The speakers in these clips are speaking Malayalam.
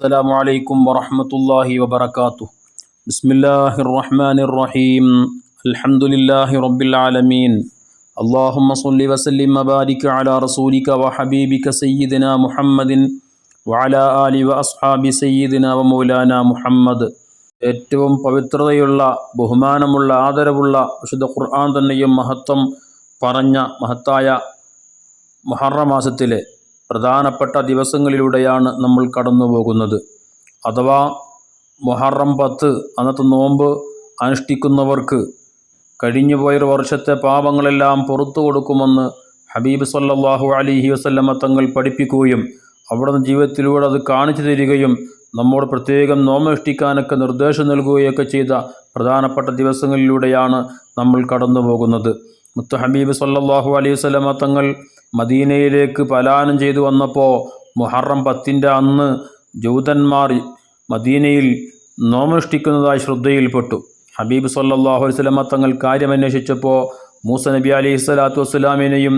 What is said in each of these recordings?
السلام عليكم ورحمة الله وبركاته بسم الله الرحمن الرحيم الحمد لله رب العالمين اللهم صل وسلم وبارك على رسولك وحبيبك سيدنا محمد وعلى آل وأصحاب سيدنا ومولانا محمد ഏറ്റവും പവിത്രതയുള്ള ബഹുമാനമുള്ള ആദരവുള്ള വിശുദ്ധ ഖുർആൻ തന്നെയും മഹത്വം പറഞ്ഞ മഹത്തായ മഹറമാസത്തിലെ പ്രധാനപ്പെട്ട ദിവസങ്ങളിലൂടെയാണ് നമ്മൾ കടന്നു പോകുന്നത് അഥവാ മൊഹറം പത്ത് അന്നത്തെ നോമ്പ് അനുഷ്ഠിക്കുന്നവർക്ക് കഴിഞ്ഞുപോയൊരു വർഷത്തെ പാപങ്ങളെല്ലാം പുറത്തു കൊടുക്കുമെന്ന് ഹബീബ് സല്ലാഹു അലിഹി വസല്ലമ തങ്ങൾ പഠിപ്പിക്കുകയും അവിടുന്ന് ജീവിതത്തിലൂടെ അത് കാണിച്ചു തരികയും നമ്മോട് പ്രത്യേകം നോമനുഷ്ഠിക്കാനൊക്കെ നിർദ്ദേശം നൽകുകയൊക്കെ ചെയ്ത പ്രധാനപ്പെട്ട ദിവസങ്ങളിലൂടെയാണ് നമ്മൾ കടന്നു പോകുന്നത് മുത്ത ഹബീബ് സല്ലാഹു അലൈഹി വസല്ലമ തങ്ങൾ മദീനയിലേക്ക് പലായനം ചെയ്തു വന്നപ്പോൾ മുഹറം പത്തിന്റെ അന്ന് ജൂതന്മാർ മദീനയിൽ നോമനുഷ്ഠിക്കുന്നതായി ശ്രദ്ധയിൽപ്പെട്ടു. ഹബീബ് സല്ലാഹു വസ്ലമ തങ്ങൾ കാര്യമന്വേഷിച്ചപ്പോൾ മൂസ നബി അലൈഹി സ്വലാത്തു വസ്സലാമിനെയും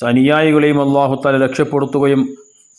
അനുയായികളെയും അള്ളാഹു താല രക്ഷപ്പെടുത്തുകയും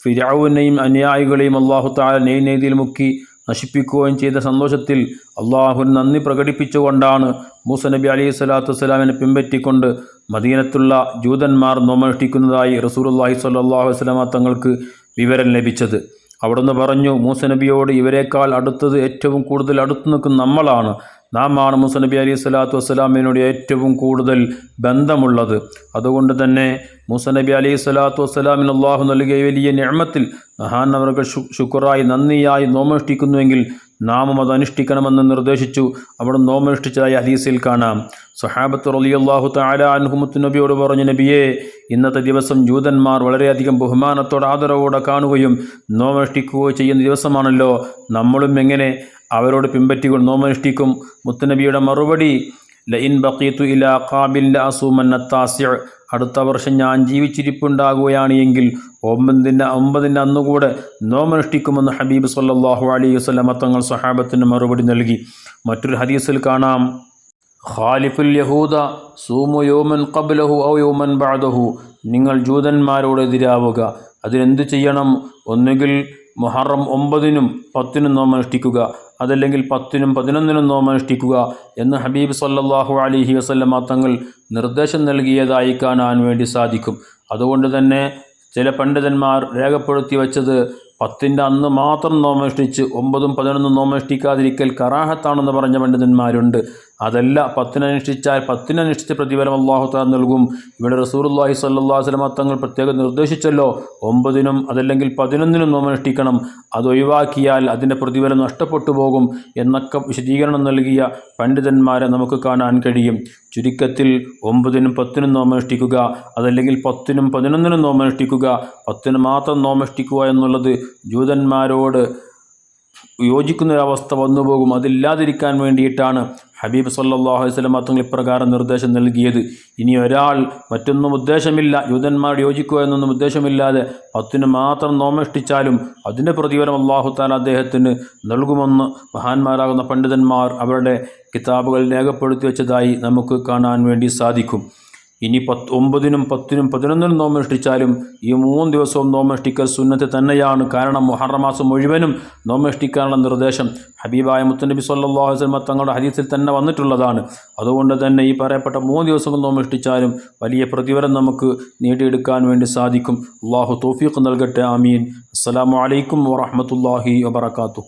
ഫിരാവുവിനെയും അനുയായികളെയും അള്ളാഹു താല നെയ്നെയ്തിൽ മുക്കി നശിപ്പിക്കുകയും ചെയ്ത സന്തോഷത്തിൽ അള്ളാഹുവിന് നന്ദി പ്രകടിപ്പിച്ചുകൊണ്ടാണ് മൂസ നബി അലൈഹി സ്വലാത്തു വസ്സലാമിനെ പിൻപറ്റിക്കൊണ്ട് മദീനത്തുള്ള ജൂതന്മാർ നോമനുഷ്ഠിക്കുന്നതായി റസൂലുല്ലാഹി സ്വല്ലല്ലാഹു വസ്ലമ തങ്ങൾക്ക് വിവരം ലഭിച്ചത്. അവിടുന്ന് പറഞ്ഞു മൂസനബിയോട് ഇവരെക്കാൾ അടുത്തത് ഏറ്റവും കൂടുതൽ അടുത്തു നിൽക്കുന്ന നമ്മളാണ്. നാം ആണ് മൂസനബി അലി സ്വലാത്തു വസ്സലാമിനോട് ഏറ്റവും കൂടുതൽ ബന്ധമുള്ളത്. അതുകൊണ്ട് തന്നെ മൂസനബി അലി സ്വലാത്തു വസ്സലാമിന് അള്ളാഹു നൽകിയ വലിയ ഞമ്മത്തിൽ മഹാനവർക്ക് ശുക്രായി നന്ദിയായി നോമനുഷ്ഠിക്കുന്നുവെങ്കിൽ നാമം അത് അനുഷ്ഠിക്കണമെന്ന് നിർദ്ദേശിച്ചു. അവിടെ നോമനുഷ്ഠിച്ചതായി ഹദീസിൽ കാണാം. സഹാബത്ത് റലിയല്ലാഹു താല അൻഹുമുത്ത് നബിയോട് പറഞ്ഞു നബിയെ ഇന്നത്തെ ദിവസം ജൂതന്മാർ വളരെയധികം ബഹുമാനത്തോടെ ആദരവോടെ കാണുകയും നോമനുഷ്ഠിക്കുകയോ ചെയ്യുന്ന ദിവസമാണല്ലോ. നമ്മളും എങ്ങനെ അവരോട് പിൻപറ്റിക്കൊണ്ട് നോമനുഷ്ഠിക്കും മുത്തുനബിയുടെ മറുപടി ലഇൻ ബക്കീത്തു ഇല കാബിൽ അസൂമന്നത്താസ്യ അടുത്ത വർഷം ഞാൻ ജീവിച്ചിരിപ്പുണ്ടാകുകയാണ് എങ്കിൽ ഒമ്പതിന്റെ ഒമ്പതിന്റെ അന്നുകൂടെ നോമനുഷ്ഠിക്കുമെന്ന് ഹബീബ് സല്ലാഹു അലൈഹി വസ്ലമ തങ്ങൾ സഹാബത്തിന് മറുപടി നൽകി. മറ്റൊരു ഹദീസിൽ കാണാം. ഖാലിഫുൽ യഹൂദ സൂമു യോമൻ കബലഹു ഔ യോമൻ ബാദഹു നിങ്ങൾ ജൂതന്മാരോട് എതിരാവുക. അതിനെന്ത് ചെയ്യണം? ഒന്നുകിൽ മുഹറം ഒമ്പതിനും പത്തിനും നോമനുഷ്ഠിക്കുക അതല്ലെങ്കിൽ പത്തിനും പതിനൊന്നിനും നോമനുഷ്ഠിക്കുക എന്ന് ഹബീബ് സല്ലാഹു അലിഹി വസല്ലമ തങ്ങൾ നിർദ്ദേശം നൽകിയതായി കാണാൻ വേണ്ടി സാധിക്കും. അതുകൊണ്ട് തന്നെ ചില പണ്ഡിതന്മാർ രേഖപ്പെടുത്തി വച്ചത് പത്തിന്റെ അന്ന് മാത്രം നോമേഷ്ടിച്ച് ഒമ്പതും പതിനൊന്നും നോമേഷ്ടിക്കാതിരിക്കൽ കറാഹത്താണെന്ന് പറഞ്ഞ പണ്ഡിതന്മാരുണ്ട്. അതല്ല പത്തിനനുഷ്ഠിച്ചാൽ പത്തിനനുഷ്ഠിച്ച പ്രതിഫലം അള്ളാഹു താൻ നൽകും. ഇവിടെ റസൂർല്ലാഹി സല്ലാ വസ്ലമ തങ്ങൾ പ്രത്യേകം നിർദ്ദേശിച്ചല്ലോ ഒമ്പതിനും അതല്ലെങ്കിൽ പതിനൊന്നിനും നോമനുഷ്ഠിക്കണം അത് ഒഴിവാക്കിയാൽ അതിന്റെ പ്രതിഫലം നഷ്ടപ്പെട്ടു പോകും എന്നൊക്കെ വിശദീകരണം നൽകിയ പണ്ഡിതന്മാരെ നമുക്ക് കാണാൻ കഴിയും. ചുരുക്കത്തിൽ ഒമ്പതിനും പത്തിനും നോമനുഷ്ഠിക്കുക അതല്ലെങ്കിൽ പത്തിനും പതിനൊന്നിനും നോമനുഷ്ഠിക്കുക പത്തിന് മാത്രം നോമനുഷ്ഠിക്കുക എന്നുള്ളത് ജൂതന്മാരോട് യോജിക്കുന്നൊരവസ്ഥ വന്നു പോകും അതില്ലാതിരിക്കാൻ വേണ്ടിയിട്ടാണ് ഹബീബ് സല്ലാഹു വസ്ലം തങ്ങൾ ഇപ്രകാരം നിർദ്ദേശം നൽകിയത്. ഇനി ഒരാൾ മറ്റൊന്നും ഉദ്ദേശമില്ല യൂതന്മാരോട് യോജിക്കുക എന്നൊന്നും ഉദ്ദേശമില്ലാതെ പത്തിന് മാത്രം നോമഷ്ടിച്ചാലും അതിന്റെ പ്രതിഫലം അള്ളാഹു താല അദ്ദേഹത്തിന് നൽകുമെന്ന് മഹാന്മാരാകുന്ന പണ്ഡിതന്മാർ അവരുടെ കിതാബുകൾ രേഖപ്പെടുത്തി വെച്ചതായി നമുക്ക് കാണാൻ വേണ്ടി സാധിക്കും. ഇനി പത്ത് ഒമ്പതിനും പത്തിനും പതിനൊന്നിനും നോമനുഷ്ഠിച്ചാലും ഈ മൂന്ന് ദിവസവും നോമനുഷ്ഠിക്കൽ സുന്നത്ത് തന്നെയാണ്. കാരണം മുഹറമാസം മുഴുവനും നോമനുഷ്ഠിക്കാനുള്ള നിർദ്ദേശം ഹബീബായ മുത്തനബി സല്ലാഹു വസ്ലമ തങ്ങളുടെ ഹദീസിൽ തന്നെ വന്നിട്ടുള്ളതാണ്. അതുകൊണ്ട് തന്നെ ഈ പറയപ്പെട്ട മൂന്ന് ദിവസവും നോമനുഷ്ഠിച്ചാലും വലിയ പ്രതിഫലം നമുക്ക് നേടിയെടുക്കാൻ വേണ്ടി സാധിക്കും. അള്ളാഹു തോഫീഖ് നൽകട്ടെ. ആമീൻ. അസ്സാം വലൈക്കും വാഹമത്തല്ലാഹി വാത്തു